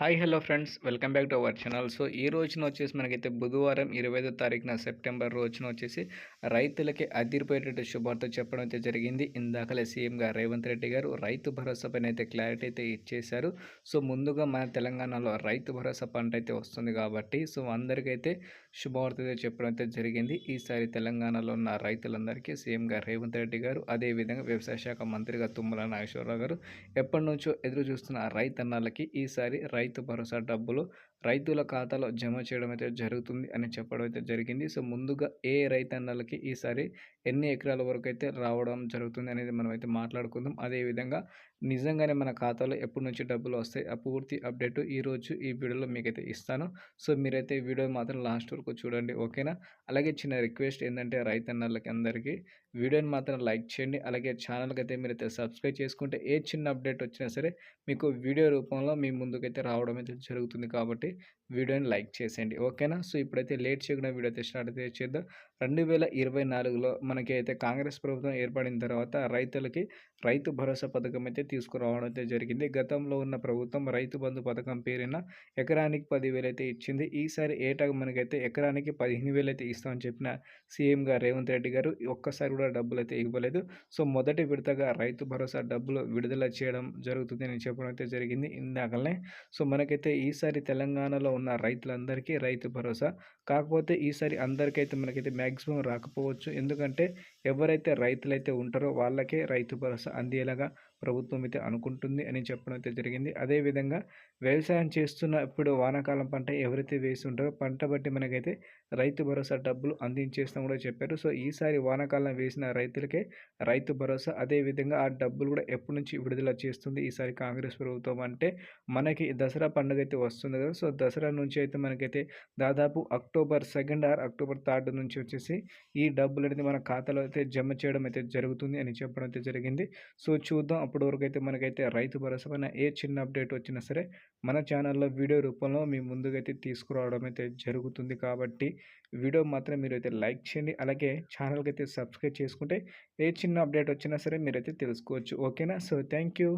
Hi hello friends. Welcome back to our channel. So ఈ రోజున వచ్చేసి మనకైతే బుధవారం ఇరవై ఐదో తారీఖున సెప్టెంబర్ రోజున వచ్చేసి రైతులకి అదిరిపోయేటట్టు శుభార్త చెప్పడం అయితే జరిగింది. ఇందాకలే సీఎంగా రేవంత్ రెడ్డి గారు రైతు భరోసా పైన అయితే క్లారిటీ అయితే ఇచ్చేశారు. సో ముందుగా మన తెలంగాణలో రైతు భరోసా పంట అయితే వస్తుంది కాబట్టి సో అందరికైతే శుభవార్త అయితే చెప్పడం అయితే జరిగింది. ఈసారి తెలంగాణలో ఉన్న రైతులందరికీ సీఎంగా రేవంత్ రెడ్డి గారు అదేవిధంగా వ్యవసాయ శాఖ మంత్రిగా తుమ్మల నాగేశ్వరరావు గారు ఎప్పటి నుంచో ఎదురు చూస్తున్న రైతన్నలకి ఈసారి రైతు రైతు భరోసా డబ్బులు రైతుల ఖాతాలో జమ చేయడం అయితే జరుగుతుంది అని చెప్పడం అయితే జరిగింది. సో ముందుగా ఏ రైతన్నలకి ఈసారి ఎన్ని ఎకరాల వరకు అయితే రావడం జరుగుతుంది అనేది మనం అయితే మాట్లాడుకుందాం. అదేవిధంగా నిజంగానే మన ఖాతాలో ఎప్పటి నుంచి డబ్బులు వస్తాయి ఆ పూర్తి అప్డేట్ ఈరోజు ఈ వీడియోలో మీకైతే ఇస్తాను. సో మీరైతే వీడియో మాత్రం లాస్ట్ వరకు చూడండి ఓకేనా? అలాగే చిన్న రిక్వెస్ట్ ఏంటంటే రైతన్నలకి అందరికీ వీడియోని మాత్రం లైక్ చేయండి. అలాగే ఛానల్కి అయితే మీరైతే సబ్స్క్రైబ్ చేసుకుంటే ఏ చిన్న అప్డేట్ వచ్చినా సరే మీకు వీడియో రూపంలో మీ ముందుకైతే రావడం అయితే జరుగుతుంది కాబట్టి వీడియోని లైక్ చేసేయండి. ఓకేనా? సో ఇప్పుడైతే లేట్ చేయకుండా వీడియో అయితే స్టార్ట్ అయితే చేద్దాం. రెండు వేల ఇరవై నాలుగులో మనకి అయితే కాంగ్రెస్ ప్రభుత్వం ఏర్పడిన తర్వాత రైతులకి రైతు భరోసా పథకం అయితే తీసుకురావడం అయితే జరిగింది. గతంలో ఉన్న ప్రభుత్వం రైతు బంధు పథకం పేరిన ఎకరానికి పదివేలు అయితే ఇచ్చింది. ఈసారి ఏటా మనకైతే ఎకరానికి పదిహేను వేలు అయితే ఇస్తామని చెప్పిన సీఎంగా రేవంత్ రెడ్డి గారు ఒక్కసారి కూడా డబ్బులు అయితే ఇవ్వలేదు. సో మొదటి విడతగా రైతు భరోసా డబ్బులు విడుదల చేయడం జరుగుతుంది అని చెప్పడం అయితే జరిగింది. ఇందాకనే సో మనకైతే ఈసారి తెలంగాణ తెలంగాణలో ఉన్న రైతులందరికీ రైతు భరోసా. కాకపోతే ఈసారి అందరికైతే మనకైతే మ్యాక్సిమం రాకపోవచ్చు. ఎందుకంటే ఎవరైతే రైతులైతే ఉంటారో వాళ్ళకే రైతు భరోసా అందేలాగా ప్రభుత్వం అయితే అనుకుంటుంది అని చెప్పడం అయితే జరిగింది. అదేవిధంగా వ్యవసాయం చేస్తున్న ఇప్పుడు వానాకాలం పంట ఎవరైతే వేసి ఉంటారో పంట బట్టి మనకైతే రైతు భరోసా డబ్బులు అందించేస్తాం కూడా చెప్పారు. సో ఈసారి వానాకాలం వేసిన రైతులకే రైతు భరోసా. అదేవిధంగా ఆ డబ్బులు కూడా ఎప్పటి నుంచి విడుదల చేస్తుంది ఈసారి కాంగ్రెస్ ప్రభుత్వం అంటే మనకి దసరా పండుగ అయితే వస్తుంది కదా. సో దసరా నుంచి అయితే మనకైతే దాదాపు October second or October third నుంచి వచ్చేసి ఈ డబ్బులు అనేది మన ఖాతాలో అయితే జమ చేయడం అయితే జరుగుతుంది అని చెప్పడం అయితే జరిగింది. సో చూద్దాం అప్పటి వరకు అయితే మనకైతే రైతు భరోసా పైన ఏ చిన్న అప్డేట్ వచ్చినా సరే మన ఛానల్లో వీడియో రూపంలో మీ ముందుకైతే తీసుకురావడం అయితే జరుగుతుంది కాబట్టి వీడియో మాత్రం మీరు అయితే లైక్ చేయండి. అలాగే ఛానల్కి అయితే సబ్స్క్రైబ్ చేసుకుంటే ఏ చిన్న అప్డేట్ వచ్చినా సరే మీరైతే తెలుసుకోవచ్చు. ఓకేనా? So thank you